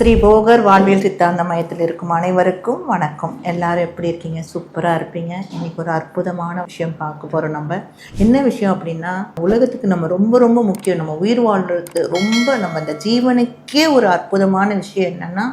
ஸ்ரீ போகர் வாழ்வியல் சித்தாந்த மையத்தில் இருக்கும் அனைவருக்கும் வணக்கம். எல்லாரும் எப்படி இருக்கீங்க? சூப்பராக இருப்பீங்க. இன்னைக்கு ஒரு அற்புதமான விஷயம் பார்க்க போகிறோம் நம்ம. என்ன விஷயம் அப்படின்னா உலகத்துக்கு நம்ம ரொம்ப ரொம்ப முக்கியம். நம்ம உயிர் வாழ்றதுக்கு ரொம்ப நம்ம இந்த ஜீவனுக்கே ஒரு அற்புதமான விஷயம் என்னன்னா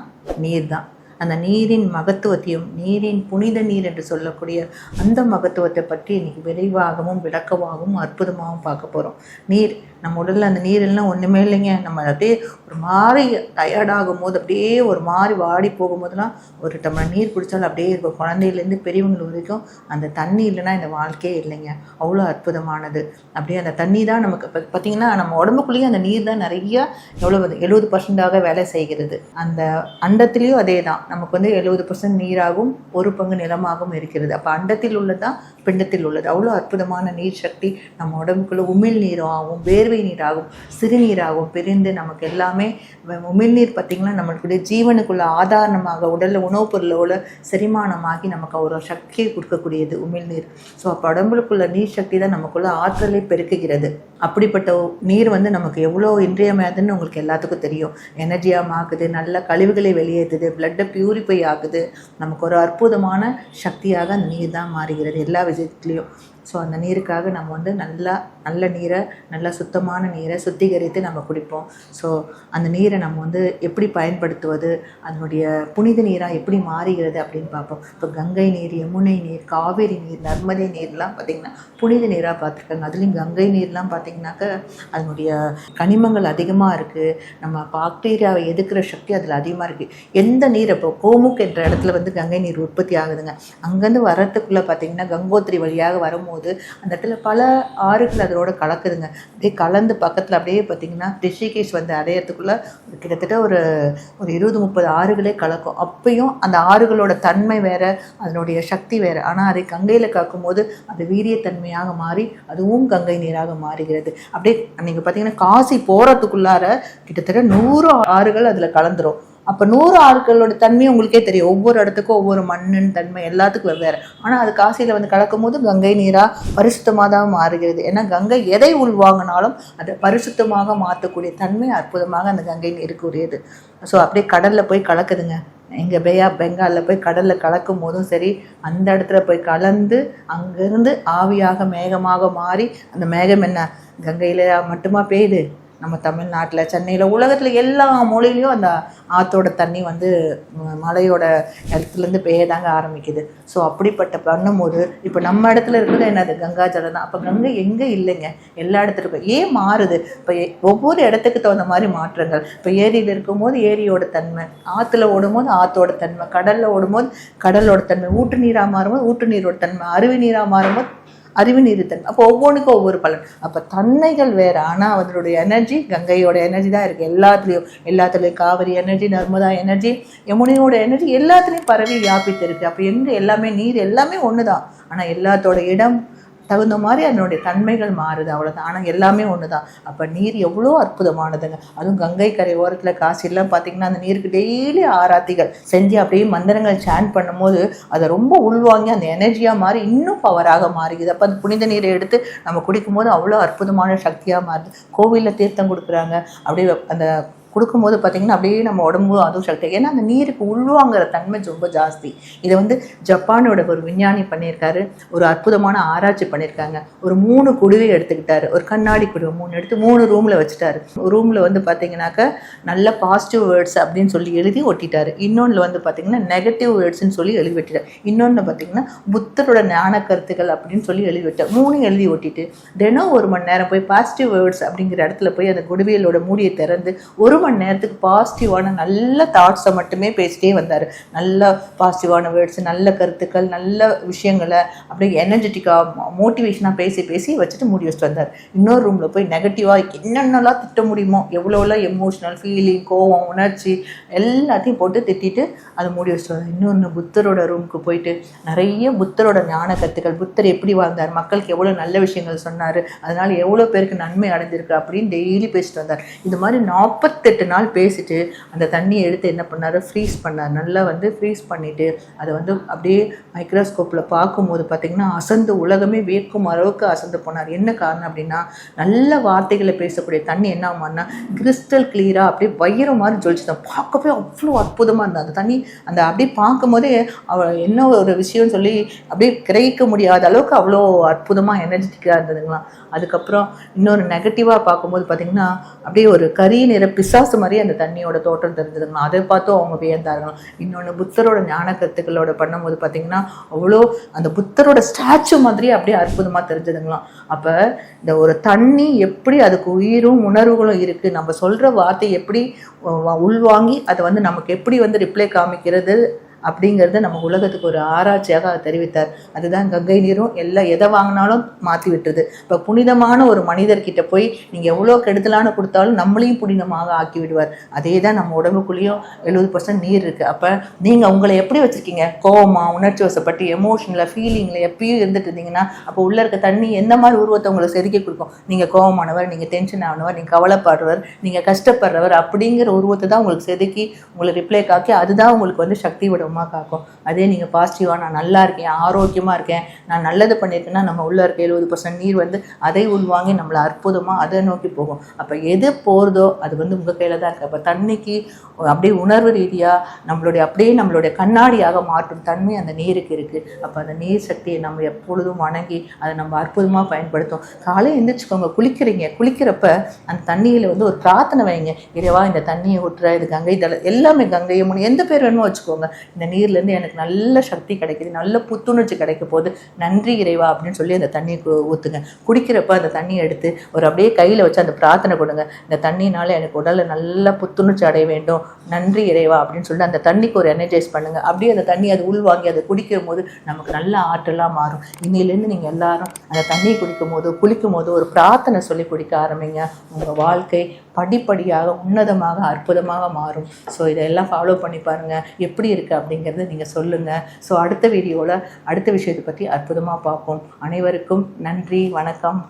நீர் தான் அந்த நீரின் மகத்துவத்தையும் நீரின் புனித நீர் என்று சொல்லக்கூடிய அந்த மகத்துவத்தை பற்றி இன்னைக்கு விரைவாகவும் விளக்கமாகவும் அற்புதமாகவும் பார்க்க போகிறோம் நீர் நம்ம உடலில் அந்த நீர் எல்லாம் ஒன்றுமே இல்லைங்க. நம்ம அப்படியே ஒரு மாதிரி டயர்டாகும் போது அப்படியே ஒரு மாதிரி வாடி போகும்போதெல்லாம் ஒரு டம்ளர் நீர் குடித்தாலும் அப்படியே இருக்கும். குழந்தையிலேருந்து பெரியவங்க வரைக்கும் அந்த தண்ணி இல்லைன்னா இந்த வாழ்க்கையே இல்லைங்க. அவ்வளோ அற்புதமானது. அப்படியே அந்த தண்ணி தான் நமக்கு இப்போ பார்த்தீங்கன்னா நம்ம உடம்புக்குள்ளேயே அந்த நீர் தான் நிறைய எவ்வளோ எழுபது பர்சன்டாக வேலை செய்கிறது. அந்த அண்டத்துலேயும் அதே தான். நமக்கு வந்து எழுபது பர்சன்ட் நீராகவும் ஒரு பங்கு நிலமாகவும் இருக்கிறது. அப்போ அண்டத்தில் உள்ளது தான் பிண்டத்தில் உள்ளது. அவ்வளோ அற்புதமான நீர் சக்தி நம்ம உடம்புக்குள்ளே உமிழ் நீராகவும் வேர்வை நீராகவும் சிறுநீராகவும் பிரிந்து நமக்கு எல்லாமே உமிழ்நீர் பார்த்திங்கன்னா நம்மளுடைய ஜீவனுக்குள்ள ஆதாரணமாக உடலில் உணவுப் பொருளோட செரிமானமாகி நமக்கு ஒரு சக்தியை கொடுக்கக்கூடியது உமிழ்நீர். ஸோ அப்போ உடம்புக்குள்ள நீர் சக்தி தான் நமக்குள்ள ஆற்றலை பெருக்குகிறது. அப்படிப்பட்ட நீர் வந்து நமக்கு எவ்வளோ இன்றியமையாதுன்னு உங்களுக்கு எல்லாத்துக்கும் தெரியும். எனர்ஜியாக ஆக்குது நல்ல கழிவுகளை வெளியேற்றுது பிளட்டை பியூரிஃபை ஆகுது நமக்கு ஒரு அற்புதமான சக்தியாக அந்த நீர் தான் மாறுகிறது எல்லா விஷயத்துலேயும். ஸோ அந்த நீருக்காக நம்ம வந்து நல்லா நல்ல நீரை நல்லா சுத்தமான நீரை சுத்திகரித்து நம்ம குடிப்போம். ஸோ அந்த நீரை நம்ம வந்து எப்படி பயன்படுத்துவது அதனுடைய புனித நீராக எப்படி மாறுகிறது அப்படின்னு பார்ப்போம். இப்போ கங்கை நீர் யமுனை நீர் காவேரி நீர் நர்மதை நீர்லாம் பார்த்திங்கன்னா புனித நீராக பார்த்துருக்காங்க. அதுலேயும் கங்கை நீர்லாம் பார்த்திங்கனாக்கா அதனுடைய கனிமங்கள் அதிகமாக இருக்குது நம்ம பாக்டீரியாவை எதிர்க்கிற சக்தி அதில் அதிகமாக இருக்குது எந்த நீர் இப்போ கோமுக் என்ற இடத்துல வந்து கங்கை நீர் உற்பத்தி ஆகுதுங்க. அங்கேருந்து வரத்துக்குள்ளே பார்த்தீங்கன்னா கங்கோத்திரி வழியாக வரும்போது அந்த இடத்துல பல ஆறுகள் அதோட கலக்குதுங்க. அப்படியே கலந்து பக்கத்தில் அப்படியே பார்த்தீங்கன்னா ரிஷிகேஷ் வந்து அடையறதுக்குள்ளே ஒரு கிட்டத்தட்ட ஒரு ஒரு இருபது முப்பது ஆறுகளே கலக்கும். அப்பையும் அந்த ஆறுகளோட தன்மை வேறு அதனுடைய சக்தி வேறு. ஆனால் அதை கங்கையில் காக்கும்போது அது வீரியத்தன்மையாக மாறி அதுவும் கங்கை நீராக மாறுகிறது. அப்படியே நீங்கள் பார்த்தீங்கன்னா காசி போகிறதுக்குள்ளார கிட்டத்தட்ட நூறு ஆறுகள் அதில் கலந்துரும். அப்போ நூறு ஆட்களோட தன்மை உங்களுக்கே தெரியும். ஒவ்வொரு இடத்துக்கும் ஒவ்வொரு மண்ணின் தன்மை எல்லாத்துக்கும் வெவ்வேறு ஆனால் அது காசியில் வந்து கலக்கும் போது கங்கை நீராக பரிசுத்தமாக தான் மாறுகிறது. ஏன்னா கங்கை எதை உள்வாங்கினாலும் அதை பரிசுத்தமாக மாற்றக்கூடிய தன்மை அற்புதமாக அந்த கங்கை நீருக்கு உரியது. ஸோ அப்படியே கடலில் போய் கலக்குதுங்க. எங்கள் பேயா பெங்காலில் போய் கடலில் கலக்கும் போதும் சரி அந்த இடத்துல போய் கலந்து அங்கேருந்து ஆவியாக மேகமாக மாறி அந்த மேகம் என்ன? கங்கையில் மட்டுமா பெய்யுது? நம்ம தமிழ்நாட்டில் சென்னையில் உலகத்தில் எல்லா மொழிலையும் அந்த ஆற்றோட தண்ணி வந்து மலையோட இடத்துலேருந்து பெய்யதாங்க ஆரம்பிக்குது. ஸோ அப்படிப்பட்ட பண்ணும்போது இப்போ நம்ம இடத்துல இருக்கிறது என்னது? கங்கா ஜலம் தான். அப்போ கங்கை எங்கே இல்லைங்க? எல்லா இடத்துலையும் ஏன் மாறுது? இப்போ ஒவ்வொரு இடத்துக்கு தகுந்த மாதிரி மாற்றங்கள். இப்போ ஏரியில் இருக்கும்போது ஏரியோட தன்மை ஆற்றுல ஓடும்போது ஆற்றோட தன்மை கடலில் ஓடும்போது கடலோட தன்மை ஊட்டு நீராக மாறும்போது ஊட்டு நீரோட தன்மை அருவி நீராக மாறும்போது அறிவுநீருத்தன் அப்போ ஒவ்வொன்றுக்கும் ஒவ்வொரு பலன். அப்போ தன்மைகள் வேறு. ஆனால் அதனுடைய எனர்ஜி கங்கையோட எனர்ஜி தான் இருக்குது எல்லாத்துலேயும் எல்லாத்துலேயும் காவிரி எனர்ஜி நர்மதா எனர்ஜி யமுனையோட எனர்ஜி எல்லாத்துலேயும் பரவி வியாபித்து இருக்குது அப்போ எங்கே எல்லாமே நீர் எல்லாமே ஒன்று தான் ஆனால் எல்லாத்தோட இடம் தகுந்த மாதிரி அதனுடைய தன்மைகள் மாறுது அவ்வளோதான் ஆனால் எல்லாமே ஒன்று தான் அப்போ நீர் எவ்வளோ அற்புதமானதுங்க. அதுவும் கங்கை கரை ஓரத்தில் காசிலாம் பார்த்தீங்கன்னா அந்த நீருக்கு டெய்லி ஆராத்திகள். செஞ்சு அப்படியே மந்திரங்கள் சேன் பண்ணும்போது அதை ரொம்ப உள்வாங்கி அந்த எனர்ஜியாக மாறி இன்னும் பவராக மாறுகிறது. அப்போ அந்த புனித நீரை எடுத்து நம்ம குடிக்கும்போது அவ்வளோ அற்புதமான சக்தியாக மாறுது. கோவிலில் தீர்த்தம் கொடுக்குறாங்க. அப்படியே அந்த கொடுக்கும்போது பார்த்தீங்கன்னா அப்படியே நம்ம உடம்பு அதுவும் சக்தி ஏன்னா அந்த நீருக்கு உள்வாங்கிற தன்மை ரொம்ப ஜாஸ்தி. இதை வந்து ஜப்பானோட ஒரு விஞ்ஞானி பண்ணியிருக்காரு. ஒரு அற்புதமான ஆராய்ச்சி பண்ணியிருக்காங்க. ஒரு மூணு குடுவை எடுத்துக்கிட்டாரு. ஒரு கண்ணாடி குடுவை மூணு எடுத்து மூணு ரூமில் வச்சுட்டாரு. ரூமில் வந்து பார்த்தீங்கன்னாக்க நல்ல பாசிட்டிவ் வேர்ட்ஸ் அப்படின்னு சொல்லி எழுதி ஒட்டிட்டாரு. இன்னொன்று வந்து பார்த்தீங்கன்னா நெகட்டிவ் வேர்ட்ஸ்னு சொல்லி எழுதி வெட்டிட்டார் இன்னொன்று பார்த்தீங்கன்னா புத்தரோட ஞான கருத்துக்கள் அப்படின்னு சொல்லி எழுதி விட்டார் மூணு எழுதி ஒட்டிட்டு தினம் ஒரு மணி நேரம் போய் பாசிட்டிவ் வேர்ட்ஸ் அப்படிங்கிற இடத்துல போய் அந்த குடுவியலோட மூடியை திறந்து ஒரு மணி நேரத்துக்கு பாசிட்டிவான நல்ல தாட்ஸை மட்டுமே பேசிட்டே வந்தார். நல்ல பாசிட்டிவான வேர்ட்ஸ் நல்ல கருத்துக்கள் நல்ல விஷயங்களை அப்படியே எனர்ஜெட்டிக்காக மோட்டிவேஷனாக பேசி பேசி வச்சுட்டு மூடி வச்சுட்டு வந்தார். இன்னொரு ரூமில் போய் நெகட்டிவாக என்னென்னலாம் திட்ட முடியுமோ எவ்வளோலாம் எமோஷ்னல் ஃபீலிங் கோவம் உணர்ச்சி எல்லாத்தையும் போட்டு திட்டிட்டு அதை மூடி வச்சுட்டு வந்தார். இன்னொன்று புத்தரோட ரூமுக்கு போயிட்டு நிறைய புத்தரோட ஞான கருத்துக்கள் புத்தர் எப்படி வாழ்ந்தார் மக்களுக்கு எவ்வளோ நல்ல விஷயங்கள் சொன்னார் அதனால் எவ்வளோ பேருக்கு நன்மை அடைஞ்சிருக்கு அப்படின்னு டெய்லி பேசிட்டு வந்தார். இது மாதிரி நாற்பத்தெட்டு எட்டு நாள் பேசிட்டு அந்த தண்ணியை எடுத்து என்ன பண்ணாரு? ஃப்ரீஸ் பண்ணார். நல்லா வந்து ஃப்ரீஸ் பண்ணிவிட்டு அதை வந்து அப்படியே மைக்ரோஸ்கோப்பில் பார்க்கும்போது பார்த்தீங்கன்னா அசந்து உலகமே வியக்கும் அளவுக்கு அசந்து போனார். என்ன காரணம் அப்படின்னா நல்ல வார்த்தைகளை பேசக்கூடிய தண்ணி என்ன ஆகுமான்னா கிறிஸ்டல் கிளியராக அப்படியே வயிறு மாதிரி ஜொலிச்சுதான் பார்க்கவே அவ்வளோ அற்புதமாக இருந்தது. அந்த தண்ணி அந்த அப்படியே பார்க்கும்போதே அவ என்ன ஒரு விஷயம்னு சொல்லி அப்படியே கிரகிக்க முடியாத அளவுக்கு அவ்வளோ அற்புதமாக எனர்ஜெட்டிக்காக இருந்ததுங்களாம். அதுக்கப்புறம் இன்னொரு நெகட்டிவாக பார்க்கும்போது பார்த்தீங்கன்னா அப்படியே ஒரு கரி நிற பிசாசு மாதிரி அந்த தண்ணியோட தோட்டம் தெரிஞ்சதுங்களாம் அதை பார்த்தும் அவங்க வியந்தார்களாம் இன்னொன்று புத்தரோட ஞான கருத்துக்களோட பண்ணும்போது பார்த்தீங்கன்னா அவ்வளோ அந்த புத்தரோட ஸ்டாச்சு மாதிரி அப்படியே அற்புதமாக தெரிஞ்சதுங்களாம் அப்போ இந்த ஒரு தண்ணி எப்படி அதுக்கு உயிரும் உணர்வுகளும் இருக்குது நம்ம சொல்கிற வார்த்தை எப்படி உள்வாங்கி அதை வந்து நமக்கு எப்படி வந்து ரிப்ளை காமிக்கிறது அப்படிங்கிறத நம்ம உலகத்துக்கு ஒரு ஆராய்ச்சியாக அவர் தெரிவித்தார். அதுதான் கங்கை நீரும் எல்லாம் எதை வாங்கினாலும் மாற்றி விட்டுருது. இப்போ புனிதமான ஒரு மனிதர்கிட்ட போய் நீங்கள் எவ்வளோ கெடுதலான கொடுத்தாலும் நம்மளையும் புனிதமாக ஆக்கி விடுவார். அதே தான் நம்ம உடம்புக்குள்ளேயும் எழுபது பர்சன்ட் நீர் இருக்குது அப்போ நீங்கள் உங்களை எப்படி வச்சுருக்கீங்க? கோபமாக உணர்ச்சி வசப்பட்டு எமோஷனில் ஃபீலிங்கில் எப்பயும் இருந்துட்டு இருந்தீங்கன்னா அப்போ உள்ளே இருக்க தண்ணி எந்த மாதிரி உருவத்தை உங்களுக்கு செதுக்கி கொடுக்கும்? நீங்கள் கோவமானவர் நீங்கள் டென்ஷன் ஆனவர் நீங்கள் கவலைப்படுறவர் நீங்கள் கஷ்டப்படுறவர் அப்படிங்கிற உருவத்தை தான் உங்களுக்கு செதுக்கி உங்களை ரிப்ளை காக்கி அதுதான் உங்களுக்கு வந்து சக்தி விடும். காக்கும். அதே நீங்கள் பாசிட்டிவாக நான் நல்லா இருக்கேன் ஆரோக்கியமாக இருக்கேன் நான் நல்லது பண்ணியிருக்கேன்னா நம்ம உள்ள இருக்க எழுபது பர்சன்ட் நீர் வந்து அதை உள்வாங்கி நம்மளை அற்புதமாக அதை நோக்கி போகும். அப்போ எது போகிறதோ அது வந்து உங்கள் கையில் தான் இருக்குது அப்போ தண்ணிக்கு அப்படியே உணர்வு ரீதியாக நம்மளுடைய அப்படியே நம்மளுடைய கண்ணாடியாக மாற்றும் தன்மை அந்த நீருக்கு இருக்குது அப்போ அந்த நீர் சக்தியை நம்ம எப்பொழுதும் வணங்கி அதை நம்ம அற்புதமாக பயன்படுத்தும். காலையில் எழுந்திரிச்சுக்கோங்க குளிக்கிறீங்க. குளிக்கிறப்ப அந்த தண்ணியில் வந்து ஒரு பிரார்த்தனை வைங்க. இறைவா இந்த தண்ணியை ஊற்றுற இது கங்கை தல எல்லாமே கங்கை யமுனை எந்த பேர் வேணுமோ வச்சுக்கோங்க. இந்த நீர்லேருந்து எனக்கு நல்ல சக்தி கிடைக்குது நல்ல புத்துணர்ச்சி கிடைக்க போகுது. நன்றி இறைவா அப்படின்னு சொல்லி அந்த தண்ணியை கு- ஊற்றுங்க குடிக்கிறப்ப அந்த தண்ணியை எடுத்து ஒரு அப்படியே கையில் வச்சு அந்த பிரார்த்தனை கொடுங்க. இந்த தண்ணினால எனக்கு உடலில் நல்ல புத்துணர்ச்சி அடைய வேண்டும். நன்றி இறைவா அப்படின்னு சொல்லிட்டு அந்த தண்ணிக்கு ஒரு எனர்ஜைஸ் பண்ணுங்கள் அப்படியே அந்த தண்ணி அது உள்வாங்கி அதை குடிக்கும் போது நமக்கு நல்ல ஆற்றலாக மாறும். இன்னிலேருந்து நீங்கள் எல்லாரும் அந்த தண்ணியை குடிக்கும் போது குளிக்கும் போது ஒரு பிரார்த்தனை சொல்லி குடிக்க ஆரம்பிங்க. உங்கள் வாழ்க்கை படிப்படியாக உன்னதமாக அற்புதமாக மாறும். ஸோ இதெல்லாம் ஃபாலோ பண்ணி பாருங்கள் எப்படி இருக்குது அப்படிங்கிறது நீங்கள் சொல்லுங்கள் ஸோ அடுத்த வீடியோவில் அடுத்த விஷயத்தை பற்றி அற்புதமாக பார்ப்போம். அனைவருக்கும் நன்றி வணக்கம்.